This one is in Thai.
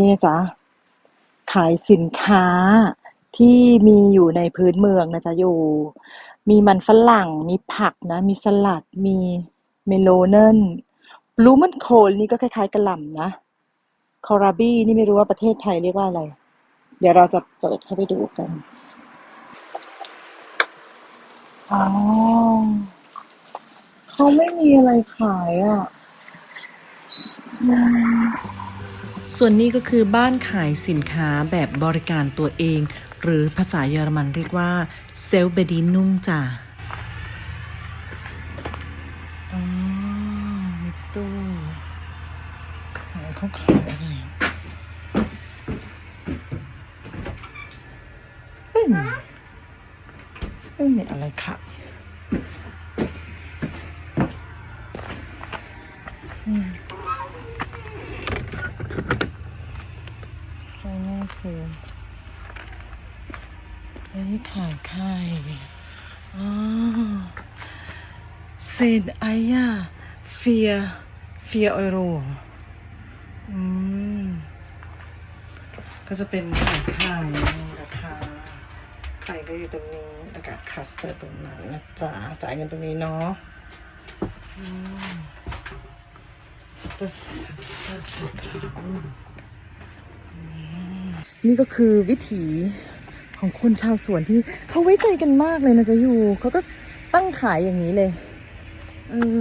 นี่จ้ะขายสินค้าที่มีอยู่ในพื้นเมืองนะจ๊ะอยู่มีมันฝรั่ง มีผักนะ มีสลัด มีเมโลเนนบลูมันโคลนี่ก็คล้ายๆกระหล่ำนะ คอราบี้นี่ไม่รู้ว่าประเทศไทยเรียกว่าอะไร เดี๋ยวเราจะเปิดเข้าไปดูกัน อ๋อ เขาไม่มีอะไรขายอะ ส่วนนี้ก็คือบ้านขายสินค้าแบบบริการตัวเอง หรือภาษาเยอรมันเรียกว่าเซลเบดีนุ่งจ้ะอ๋อมีตู้เขาขายอะไรไม่มีไม่มีอะไรขายอืม อันนี้คืออันนี้ขายไข่อ๋อเซนไอยาเฟียเฟียอโรอืมก็จะเป็นขายไข่ราคาไข่ก็อยู่ตรงนี้แล้วก็คัสเตอร์ตรงนั้นนะจ๊ะจ่ายเงินตรงนี้เนาะอืม Das Kassette อืมนี่ นี่ก็คือวิถีของคนชาวสวนที่เขาไว้ใจกันมากเลยนะจ๊ะอยู่เขาก็ตั้งขายอย่างนี้เลยเออ